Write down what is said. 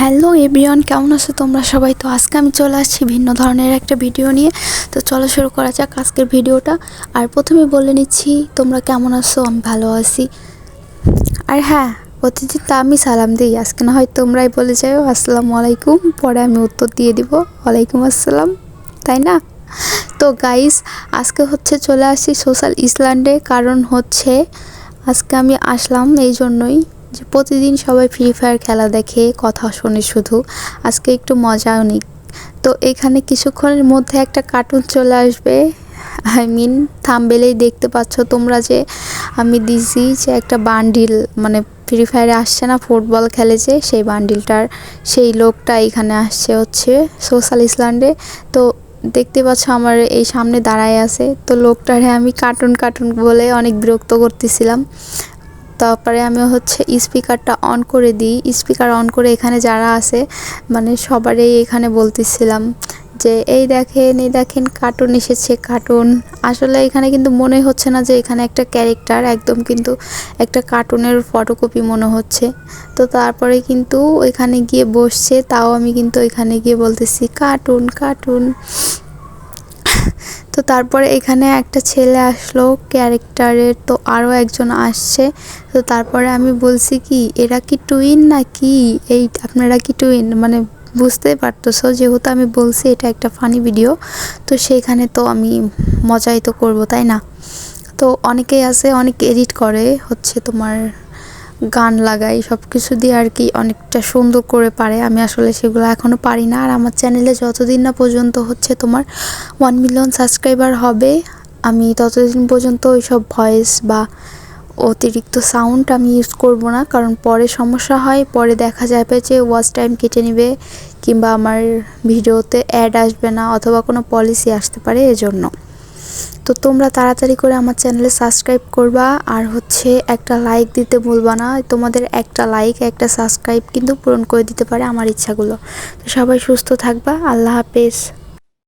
Hello everyone, কেমন আছো তোমরা সবাই? তো আজকে আমি চলে আসছি ভিন্ন ধরনের একটা ভিডিও নিয়ে। তো চলো শুরু করা যাক আজকের ভিডিওটা। আর প্রথমে বলে নিচ্ছি, তোমরা কেমন আছো? আমি ভালো আছি। আর হ্যাঁ প্রতিদিন তা আমি সালাম দিই। আজকে না হয় তোমরাই বলে যাও, আসসালামু আলাইকুম। পরে আমি উত্তর দিয়ে দিব, ওয়ালাইকুম আসসালাম। তাই না? তো গাইস আজকে হচ্ছে চলে আসছি সোশ্যাল ইসল্যান্ডে কারণ হচ্ছে, আজকে আমি আসলাম এই জন্যই। যে প্রতিদিন সবাই ফ্রি ফায়ার খেলা দেখে, কথা শোনে শুধু। আজকে একটু মজাও নিক তো এখানে কিছুক্ষণের মধ্যে একটা কার্টুন চলে আসবে। আই মিন থামবেলেই দেখতে পাচ্ছ তোমরা যে আমি দিছি যে একটা বান্ডিল মানে ফ্রি ফায়ারে আসছে না, ফুটবল খেলে যে সেই বান্ডিলটার সেই লোকটা এখানে আসছে হচ্ছে সোশ্যাল ইসল্যান্ডে তো দেখতে পাচ্ছ আমার এই সামনে দাঁড়ায় আছে। তো লোকটারে আমি কার্টুন কার্টুন বলে অনেক বিরক্ত করতেছিলাম। তারপরে আমি হচ্ছে স্পিকারটা অন করে দিই। স্পিকার অন করে এখানে যারা আছে মানে সবারই এখানে বলতেছিলাম যে, এই দেখেন এই দেখেন কার্টুন এসেছে কার্টুন আসলে এখানে কিন্তু মনে হচ্ছে না যে এখানে একটা ক্যারেক্টার একদম কিন্তু একটা কার্টুনের ফটোকপি মনে হচ্ছে। তো তারপরে কিন্তু এখানে গিয়ে বসছে, তাও আমি কিন্তু এখানে গিয়ে বলতেছি কার্টুন কার্টুন তো তারপরে এখানে একটা ছেলে আসলো ক্যারেক্টারের, তো আরও একজন আসছে। তো তারপরে আমি বলছি কি, এরা কি টুইন না কি এই আপনারা কি টুইন মানে বুঝতেই পারতেছো, যেহেতু আমি বলছি এটা একটা ফানি ভিডিও তো সেইখানে তো আমি মজাই তো করব, তাই না? তো অনেকেই আছে, অনেক এডিট করে, হচ্ছে তোমার গান লাগাই সব কিছু দিয়ে আর কি অনেকটা সুন্দর করে পারে। আমি আসলে সেগুলো এখনও পারি না। আর আমার চ্যানেলে যতদিন না পর্যন্ত হচ্ছে তোমার ওয়ান মিলিয়ন সাবস্ক্রাইবার হবে, আমি ততদিন পর্যন্ত ওই সব ভয়েস বা অতিরিক্ত সাউন্ড আমি ইউজ করব না। কারণ পরে সমস্যা হয়, পরে দেখা যাবে যে ওয়াচ টাইম কেটে নেবে কিংবা আমার ভিডিওতে অ্যাড আসবে না অথবা কোনো পলিসি আসতে পারে এজন্য। তো তোমরা তাড়াতাড়ি করে আমার চ্যানেলে সাবস্ক্রাইব করবা। আর হচ্ছে একটা লাইক দিতে ভুলবা না। তোমাদের একটা লাইক একটা সাবস্ক্রাইব কিন্তু পূরণ করে দিতে পারে আমার ইচ্ছাগুলো। তো সবাই সুস্থ থাকবা। আল্লাহ হাফেজ।